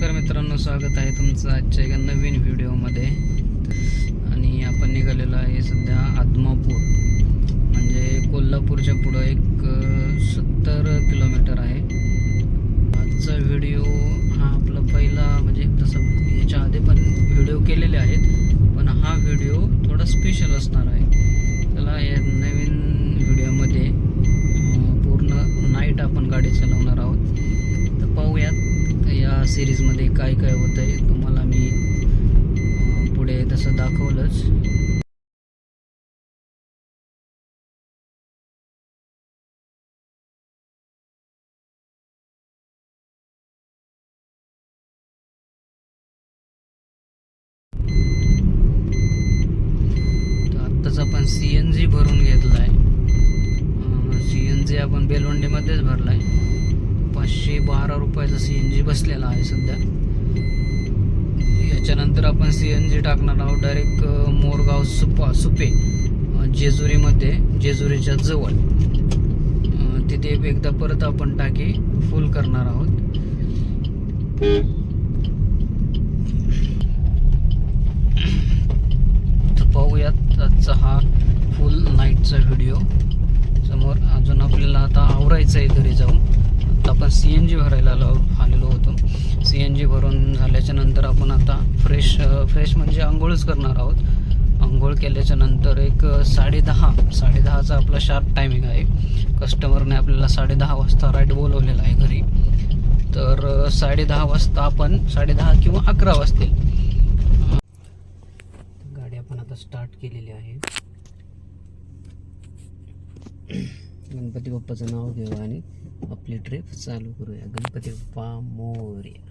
नमस्कार मित्रांनो स्वागत आहे तुमचं आजच्या एका नवीन व्हिडिओमध्ये. आणि आपण निघालेलो आहे सध्या आत्मापूर. म्हणजे कोल्हापूरच्या पुढं एक सत्तर किलोमीटर आहे. आजचा व्हिडिओ हा आपला पहिला म्हणजे तसं याच्या आधी पण व्हिडिओ केलेले आहेत. पण हा व्हिडिओ थोडा स्पेशल असणार आहे. त्याला या नवीन व्हिडिओमध्ये पूर्ण नाईट आपण गाडी चालवणार आहोत. तर पाहूयात. या सिरीजमध्ये काय काय होतं आहे तुम्हाला मी पुढे तसं दाखवलंच. आपण सी एन जी भरून घेतला आहे सी एन जी आपण बेलवंडीमध्येच भरला आहे पाचशे बारा रुपयाचा सी एन जी बसलेला आहे सध्या. याच्यानंतर आपण सी एन जी टाकणार आहोत डायरेक्ट मोरगाव सुपा सुपे जेजुरीमध्ये जेजुरीच्या जवळ. तिथे एकदा परत आपण टाकी फुल करणार आहोत. तर पाहूयात आजचा हा फुल नाईटचा व्हिडिओ समोर अजून आपल्याला आता आवरायचं आहे घरी जाऊन. सी एन जी भरायला आलो आलेलो होतो. सी एन जी भरून झाल्याच्यानंतर आपण आता फ्रेश फ्रेश म्हणजे आंघोळच करणार आहोत. आंघोळ केल्याच्यानंतर एक साडेदहा साडेदहाचा आपला शार्प टायमिंग आहे. कस्टमरने आपल्याला साडेदहा वाजता राईट बोलवलेला आहे घरी. तर साडेदहा वाजता आपण साडेदहा किंवा अकरा वाजतील. गाडी आपण आता स्टार्ट केलेली आहे. गणपती बाप्पाचं नाव घेऊ आणि आपली ट्रिप चालू करूया. गणपती बाप्पा मोर्या.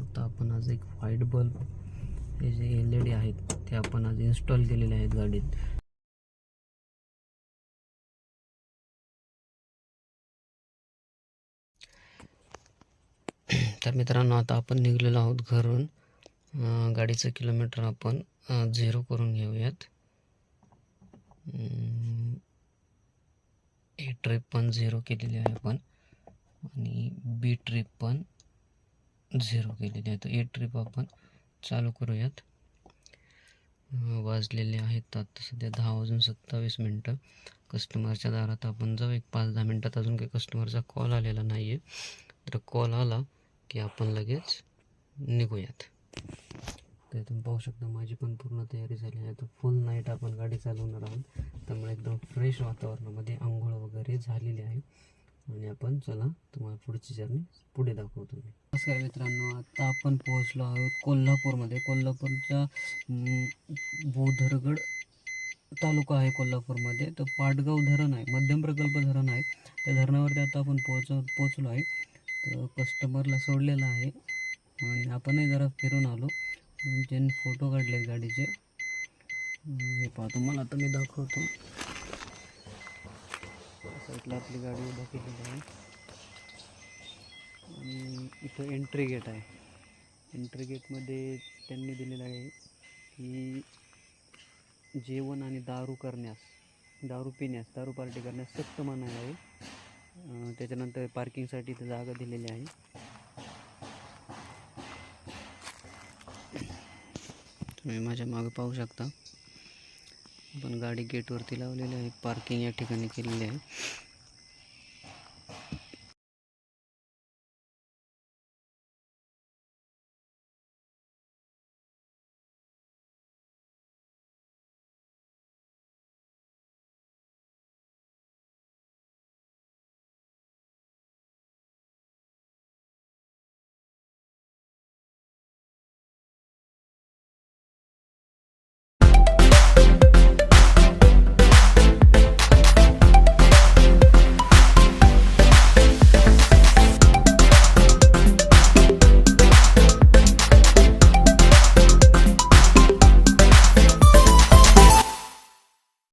आता आपण आज एक व्हाईट बल्ब हे जे एल ई डी आहेत ते आपण आज इन्स्टॉल केलेले आहेत गाडीत. तर मित्रांनो आता आपण निघलेलो आहोत घरून. गाडीचं किलोमीटर आपण झिरो करून घेऊयात. ए ट्रिप पण झिरो केलेली आहे आपण आणि बी ट्रिप पण झिरो केलेली आहे. तर ए ट्रिप आपण चालू करूयात. वाजलेले आहेत आता सध्या दहा वाजून सत्तावीस मिनटं. कस्टमरच्या दारात आपण जाऊ. एक पाच दहा मिनटात अजून काही कस्टमरचा कॉल आलेला नाही आहे तर कॉल आला की आपण लगेच निघूयात. तर तुम्ही. पाहू शकता माझी पण पूर्ण तयारी झाली आहे. तर फुल नाईट आपण गाडी चालवणार आहोत. त्यामुळे एकदम फ्रेश वातावरणामध्ये आंघोळ वगैरे झालेली आहे. आणि आपण चला तुम्हाला पुढची जर्नी पुढे दाखवतो मी. नमस्कार मित्रांनो आता आपण पोहोचलो आहोत कोल्हापूरमध्ये. कोल्हापूरच्या बोधरगड तालुका आहे कोल्हापूरमध्ये. तर पाटगाव धरण आहे. मध्यम प्रकल्प धरण आहे. त्या धरणावरती आता आपण पोहोच पोहोचलो आहे. तर कस्टमरला सोडलेलं आहे. आणि आपणही जरा फिरून आलो. ज्यांनी फोटो काढलेत गाडीचे. हे पाहतो मला आता मी दाखवतो. साईडला आपली गाडी उभा केलेली आहे. आणि इथं एंट्री गेट आहे. एंट्री गेटमध्ये त्यांनी दिलेलं आहे की जेवण आणि दारू करण्यास दारू पिण्यास दारू पार्टी करण्यास सक्त मनाई आहे. त्याच्यानंतर पार्किंगसाठी इथं जागा दिलेली आहे. तुम्ही माझ्या मागे पाहू शकता. पण गाडी गेटवरती लावलेली आहे. पार्किंग या ठिकाणी केलेली आहे.